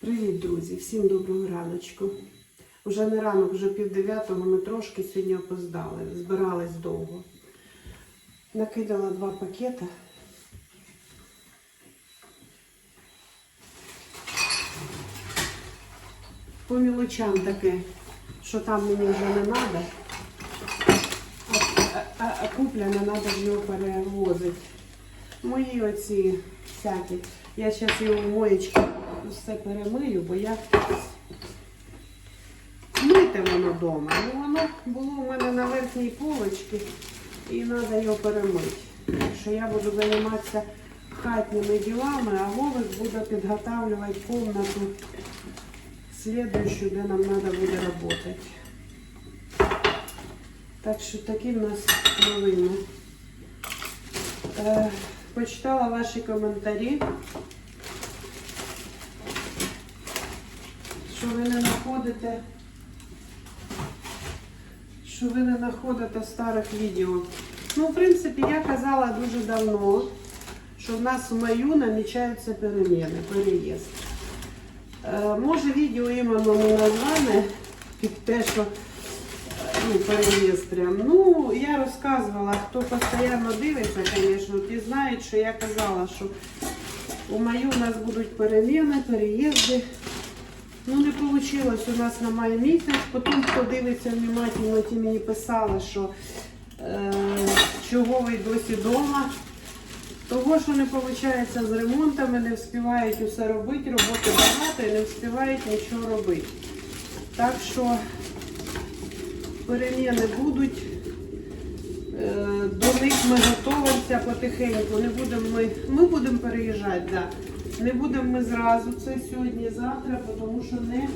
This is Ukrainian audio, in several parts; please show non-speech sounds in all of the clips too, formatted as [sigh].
Привіт, друзі! Всім доброго раночку. Уже не ранок, вже пів дев'ятого, ми трошки сьогодні опоздали, збирались довго. Накидала два пакети. По мілочам таке, що там мені вже не треба. А, а, а купляне треба ж його перевозити. Мої оці всякі. Я зараз його в моєчку все перемию, бо я мити воно вдома. Ну воно було у мене на верхній полочці і треба його перемити. Що я буду займатися хатніми ділами, а Вовик буде підготавлювати кімнату слідуючу, де нам треба буде працювати. Так що такі в нас новини. Е, почитала ваші коментарі. Що ви не знаходите, що ви не знаходите старих відео. Ну, в принципі, я казала дуже давно, що в нас в маю намічаються переміни, переїзд. Е, може, відео іменно не назване під те, що ну, переїзд прям. Ну, я розказувала, хто постійно дивиться, звісно, ті знають, що я казала, що у маю у нас будуть переміни, переїзди. Ну, не вийшло у нас на май місяць. Потім, хто дивиться внимательно, ті мені писали, що е, чого ви досі вдома. Того, що не виходить з ремонтами, не встигають усе робити, роботи багато і не встигають нічого робити. Так що переміни будуть. Е, До них ми готуємося потихеньку. Не будемо ми, ми будемо переїжджати, да. Не будемо ми зразу це сьогодні, завтра, тому що не,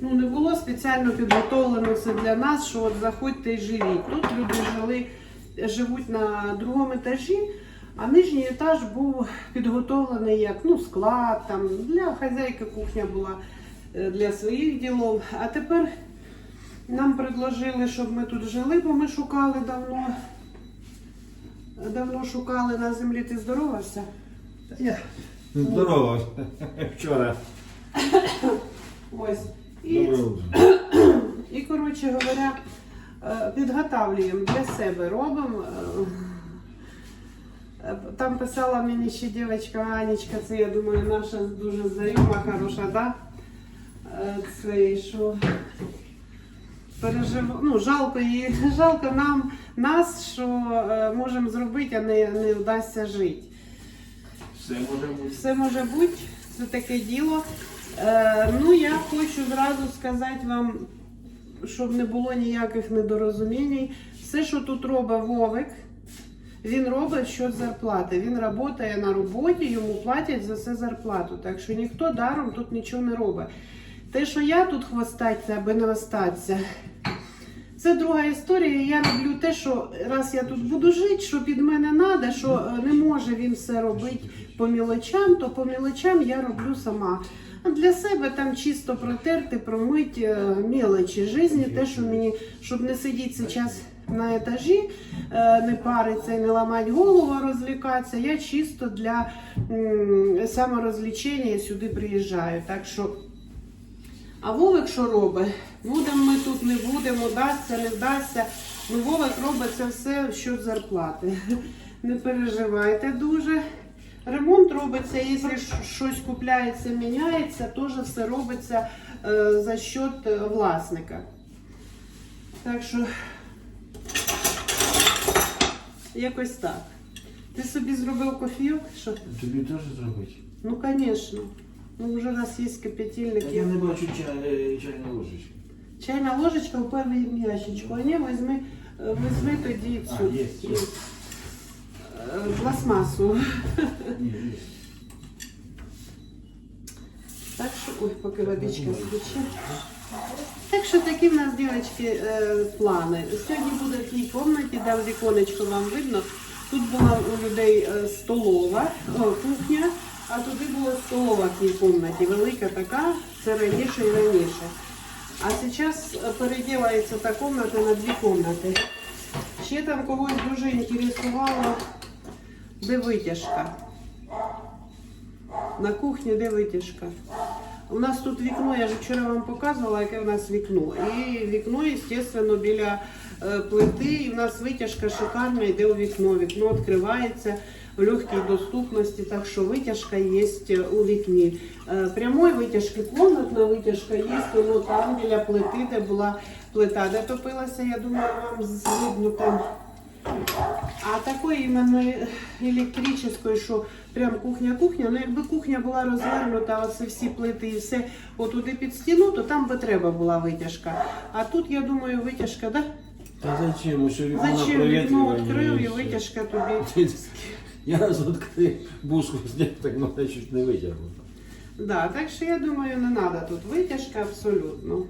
ну, не було спеціально підготовлено все для нас, що от заходьте і живіть. Тут люди жили, живуть на другому етажі, а нижній етаж був підготовлений як ну, склад, там, для хазяйки кухня була е, для своїх ділов. А тепер нам предложили, щоб ми тут жили, бо ми шукали давно. Давно шукали на землі. Ти здоровався? Я здорово. [laughs] Вчора. Ось. І, [clears throat] і коротше говоря, е, підготавлюємо для себе, робимо. Е, Там писала мені ще дівчинка Анічка, це я думаю, наша дуже знайома, хороша, да? Е, Це що пережив... ну, жалко її, [laughs] жалко нам нас, що е, можемо зробити, а не, не вдасться жити. Все може бути. Все може бути, це таке діло. Е, ну, я хочу зразу сказати вам, щоб не було ніяких недорозумінь. Все, що тут робить Вовик, він робить що зарплати. Він працює на роботі, йому платять за це зарплату. Так що ніхто даром тут нічого не робить. Те, що я тут хвостаться, аби не остатися, це друга історія. Я роблю те, що раз я тут буду жити, що під мене треба, що е, не може він все робити по мілочам, то по мілочам я роблю сама. А для себе там чисто протерти, промити е, мілочі житті, те, що мені, щоб не сидіти зараз на етажі, е, не паритися і не ламати голову, а розлікатися. Я чисто для саморозлічення сюди приїжджаю. Так що а Вовик що робить? Будемо ми тут, не будемо, дасться, не вдасться. Ну, Вовик робить це все що зарплати. [laughs] Не переживайте дуже. Ремонт робиться, якщо щось купляється, міняється, теж все робиться е, за счет е, власника. Так що якось так. Ти собі зробив кофійок? Що? Тобі теж зробити? Ну, звісно. Ну, вже у нас є кипятильник. Я не бачу чай, чайної ложечки. Чайна ложечка у першому ящичку. А ні, візьми, е, візьми тоді А, цю є, є. е, пластмасу. Ні, є. Так що, ой, поки водичка стече. Так що такі в нас, дівчатки, е, плани. Сьогодні буде в тій кімнаті, де в віконечко вам видно. Тут була у людей е, столова, о, кухня, а туди була столова в тій кімнаті. Велика така, це раніше і раніше. А зараз переділається та кімната на дві кімнати. Ще там когось дуже інтересувало, де витяжка. На кухні де витяжка. У нас тут вікно, я ж вчора вам показувала, яке в нас вікно. І вікно, звісно, біля е, плити. І в нас витяжка шикарна, йде у вікно. Вікно відкривається легкій доступності, так що витяжка є у вікні. Е, Прямої витяжки, комнатна витяжка є, воно там біля плити, де була плита, де топилася, я думаю, вам видно там. А такої іменно електричної, що прям кухня-кухня, ну якби кухня була розвернута, оце всі плити і все отуди під стіну, то там би треба була витяжка. А тут, я думаю, витяжка, да? Та зачем? Зачем вікно відкрив і витяжка тобі. Я раз відкрив, буску зняв, так мене чуть не витягнув. Да, так що я думаю, не треба тут витяжка абсолютно.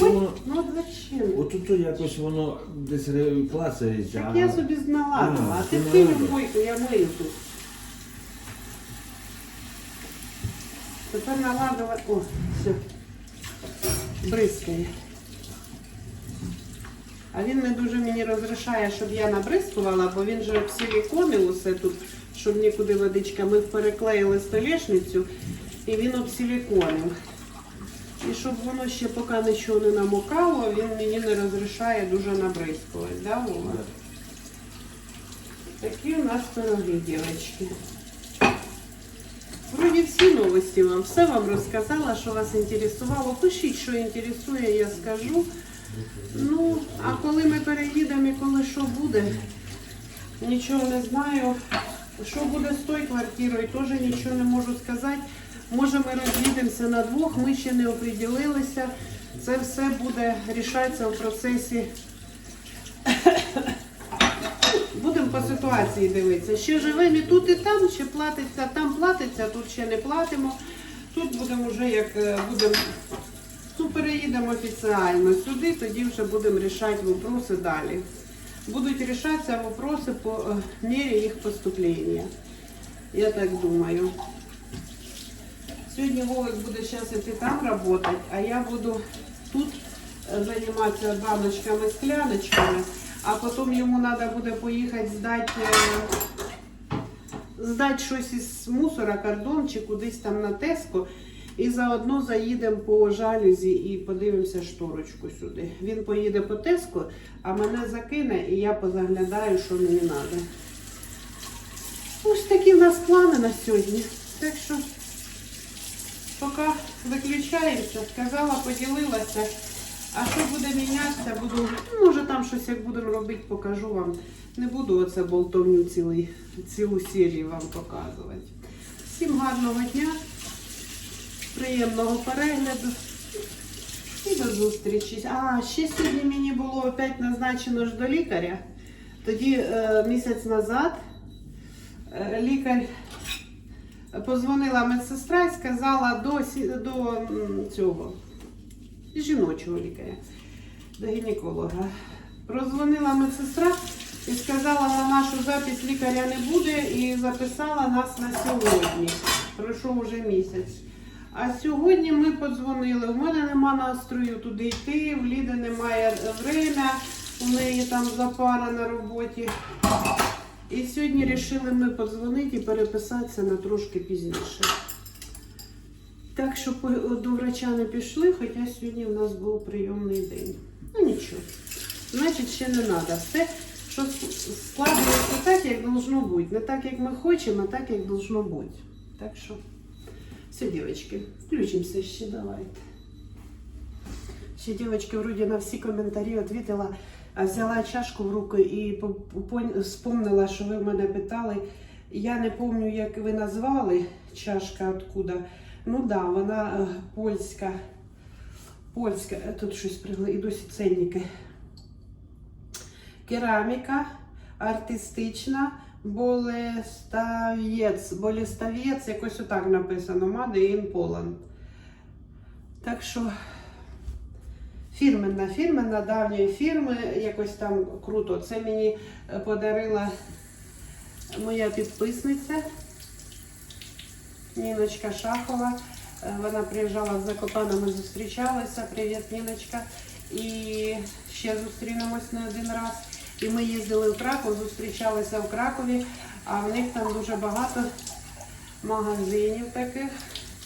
Ой, ну от зачем? Отут то якось воно десь ре- клацається. Так а- я собі А, а ти ти кинь в мойку, я мию тут. Тепер наладила. О, все. Бризкає. А він не дуже мені розрішає, щоб я набризкувала, бо він же в усе тут, щоб нікуди водичка. Ми переклеїли столешницю і він обсиліконив. І щоб воно ще поки нічого не намокало, він мені не розрішає дуже набризкувати. Да, Вова? Такі у нас пироги, дівчатки. Вроді всі новості вам, все вам розказала, що вас інтересувало. Пишіть, що інтересує, я скажу. Ну, а коли ми переїдемо і коли що буде, нічого не знаю. Що буде з тою квартирою, теж нічого не можу сказати. Може ми роз'їдемося на двох, ми ще не оприділилися. Це все буде рішатися в процесі. Будемо по ситуації дивитися. Ще живемо і тут, і там, чи платиться, там платиться, тут ще не платимо. Тут будемо вже як е, будемо. Переїдемо офіціально сюди, тоді вже будемо рішати вопроси далі. Будуть рішатися вопроси по е, мірі їх поступлення. Я так думаю. Сьогодні Вовик буде зараз іти там працювати, а я буду тут е, займатися баночками, скляночками, а потім йому треба буде поїхати здати, е, здати щось із мусора, кордон чи кудись там на Теско. І заодно заїдемо по жалюзі і подивимося шторочку сюди. Він поїде по Теско, а мене закине і я позаглядаю, що мені треба. Ось такі в нас плани на сьогодні. Так що поки виключаємося, сказала, поділилася. А що буде мінятися, буду, ну, може там щось як будемо робити, покажу вам. Не буду оце болтовню цілу серію вам показувати. Всім гарного дня, приємного перегляду і до зустрічі. А, ще сьогодні мені було опять назначено ж до лікаря. Тоді е, місяць назад е, лікар позвонила медсестра і сказала до, до цього жіночого лікаря, до гінеколога. Прозвонила медсестра і сказала, на нашу запись лікаря не буде і записала нас на сьогодні. Пройшов вже місяць. А сьогодні ми подзвонили. У мене нема настрою туди йти, в Ліди немає время, у неї там запара на роботі. І сьогодні вирішили ми подзвонити і переписатися на трошки пізніше. Так що до врача не пішли, хоча сьогодні в нас був прийомний день. Ну нічого. Значить, ще не треба. Все, що с- складується так, як должно бути. Не так, як ми хочемо, а так, як должно бути. Так що, все, дівчатки, включимося ще, давайте. Ще дівчатки вроді на всі коментарі а взяла чашку в руки і по- вспомнила, що ви мене питали. Я не пам'ятаю, як ви назвали чашка откуда. Ну так, да, вона е, польська. Польська, тут щось пригли, і досі ценники. Кераміка артистична, болеставець, болеставець, якось отак написано, Made in Poland. Так що фірменна, фірменна давньої фірми, якось там круто. Це мені е, подарила моя підписниця Ніночка Шахова. Е, Вона приїжджала з Закопана, ми зустрічалися. Привіт, Ніночка. І ще зустрінемось не один раз. І ми їздили в Краков, зустрічалися в Кракові, а в них там дуже багато магазинів таких.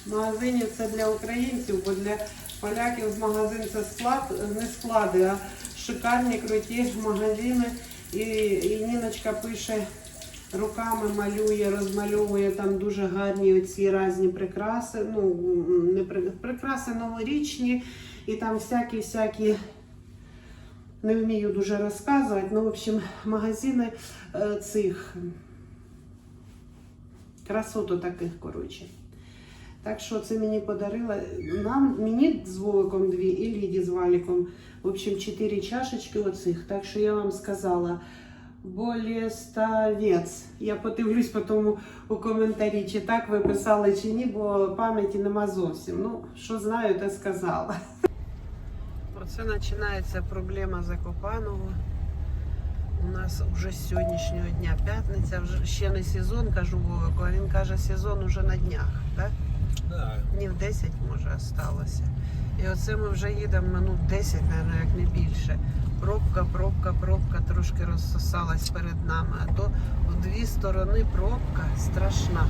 Магазинів це для українців, бо для поляків магазин це склад, не склади, а шикарні круті магазини. І, і Ніночка пише, руками малює, розмальовує там дуже гарні оці різні прикраси. Ну, не при- прикраси новорічні, і там всякі-всякі. Не вмію дуже розказувати. Ну, в общем, магазини е, цих красоту таких, коротше. Так що це мені подарила. Нам, мені з Вовиком дві і Ліді з Валіком. В общем, чотири чашечки оцих. Так що я вам сказала. Болеставець. Я подивлюсь потім у коментарі, чи так ви писали, чи ні, бо пам'яті нема зовсім. Ну, що знаю, те сказала. Оце починається проблема Закопаного. У нас вже з сьогоднішнього дня п'ятниця, вже ще не сезон, кажу Вовику, а він каже, сезон уже на днях, так? Да. Днів 10 може осталося. І оце ми вже їдемо минут 10, мабуть, як не більше. Пробка, пробка, пробка трошки розсосалась перед нами. А то в дві сторони пробка страшна.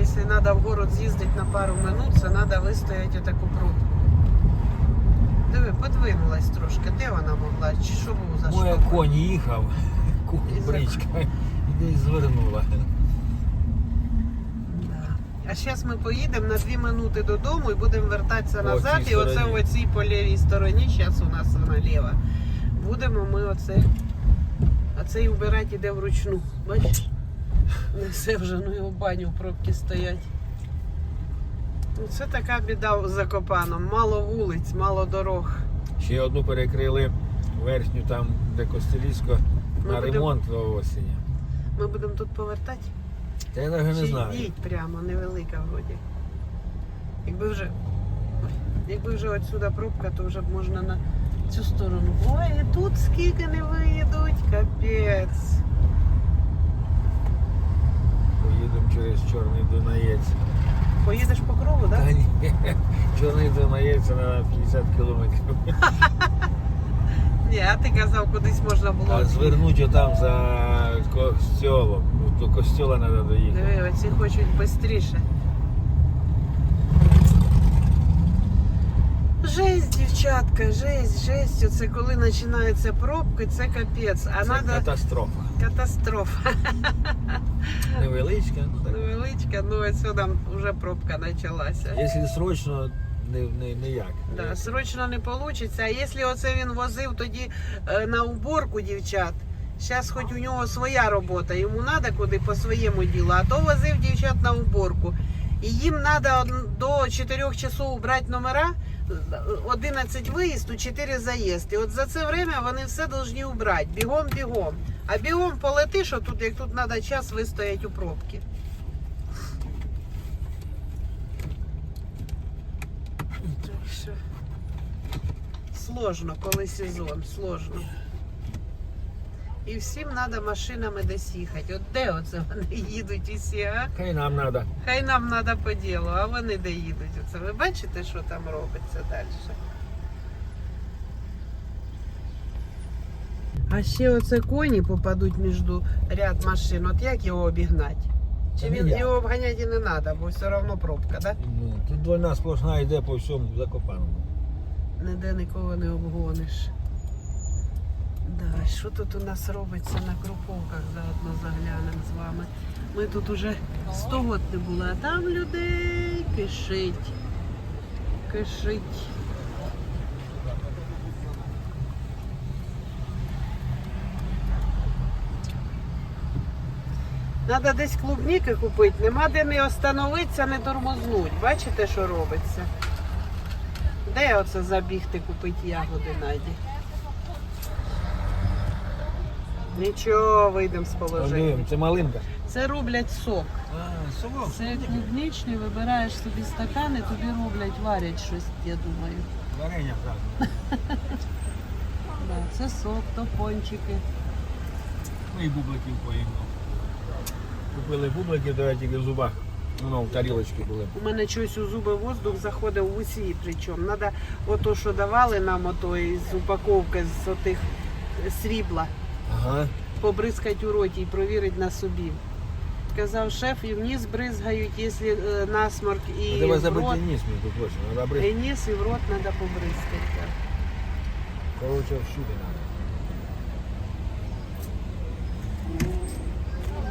І якщо треба в город з'їздити на пару минут, це треба вистояти отаку пробку. Диви, подвинулась трошки. Де вона могла? Чи що був за Моя конь їхав, І за- бричка, і десь звернула. А зараз ми поїдемо на 2 минути додому і будемо вертатися назад. І оце в оцій по лівій стороні, зараз у нас наліво. Будемо ми оце. А цей вбирати іде вручну. Бачиш? [laughs] Несе вже, ну його в баню в пробки стоять. Ну, Це така біда з Закопаном. Мало вулиць, мало дорог. Ще одну перекрили верхню там, де Костелівсько, Ми на будемо- ремонт до осені. Ми будемо тут повертати. Та я навіть не Чи знаю. їдь прямо, невелика вроді. Якби вже, ой, якби вже отсюда пробка, то вже б можна на цю сторону. Ой, і тут скільки не виїдуть, капець. Поїдемо через Чорний Дунаєць. Поїдеш по крову, так? Та ні, [laughs] Чорний Дунаєць на 50 кілометрів. Ні, а ти казав, кудись можна було. А звернути отам за костьолом. До костьола треба доїхати. Диви, оці хочуть швидше. Жесть, дівчатка, жесть, жесть. Оце коли починаються пробки, це капець. А Це надо катастрофа. катастрофа. [laughs] Невеличка, ну так. Невеличка, ну отсюда вже пробка почалася. Якщо срочно, не, не, ніяк. Да, срочно не вийде. А якщо оце він возив тоді е, на уборку дівчат, зараз хоч у нього своя робота, йому треба куди по своєму ділу, а то возив дівчат на уборку. І їм треба до 4 часов убрати номера, 11 виїзд, 4 заїзд. І от за це время вони все повинні убрати. Бігом, бігом. А бігом полетиш, тут, як тут треба час вистояти у пробки. Сложно, коли сезон, сложно. І всім треба машинами десь їхати. От де оце вони їдуть усі, а? Хай нам треба. Хай нам треба по ділу, а вони де їдуть. Оце ви бачите, що там робиться далі? А ще оце коні попадуть між ряд машин. От як його обігнати? Чи він ніяк. його обганяти не треба, бо все одно пробка, так? Да? Ну, тут двойна сплошна йде по всьому закопаному. Ніде нікого не обгониш. Да, що тут у нас робиться на Круповках, заодно заглянемо з вами. Ми тут уже 100 год не були, а там людей кишить. Кишить. Треба десь клубніки купити, нема де не остановитися, не тормознуть. Бачите, що робиться? Де оце забігти купити ягоди Наді? Нічого, вийдемо з положення. Це малинка. Це роблять сок. А, совок. Це клубничний, вибираєш собі стакани, тобі роблять, варять щось, я думаю. Варення, правда. [laughs] Це сок, то пончики. Ну і бубликів поїмо. Купили бубликів, я тільки в зубах. Воно в тарілочці були. У мене щось у зуби воздух заходив в усі, причому. Треба ото, що давали нам ото із упаковки з отих срібла. Ага. побризкати у роті і провірити на собі. Казав шеф, і вниз бризгають, якщо е, насморк, і Треба в рот. забити ніс, між прочим. Треба бризкати. І ніс, і в рот треба побризкати. так. Короче, всюди треба.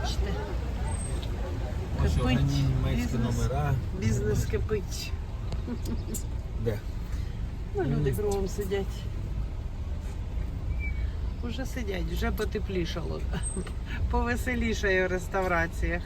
Бачите, Ось Кипить німецькі бізнес. номера. Бізнес кипить. Де? Ну, люди кругом сидять. Уже сидять, вже потеплішало. Повеселішає в реставраціях.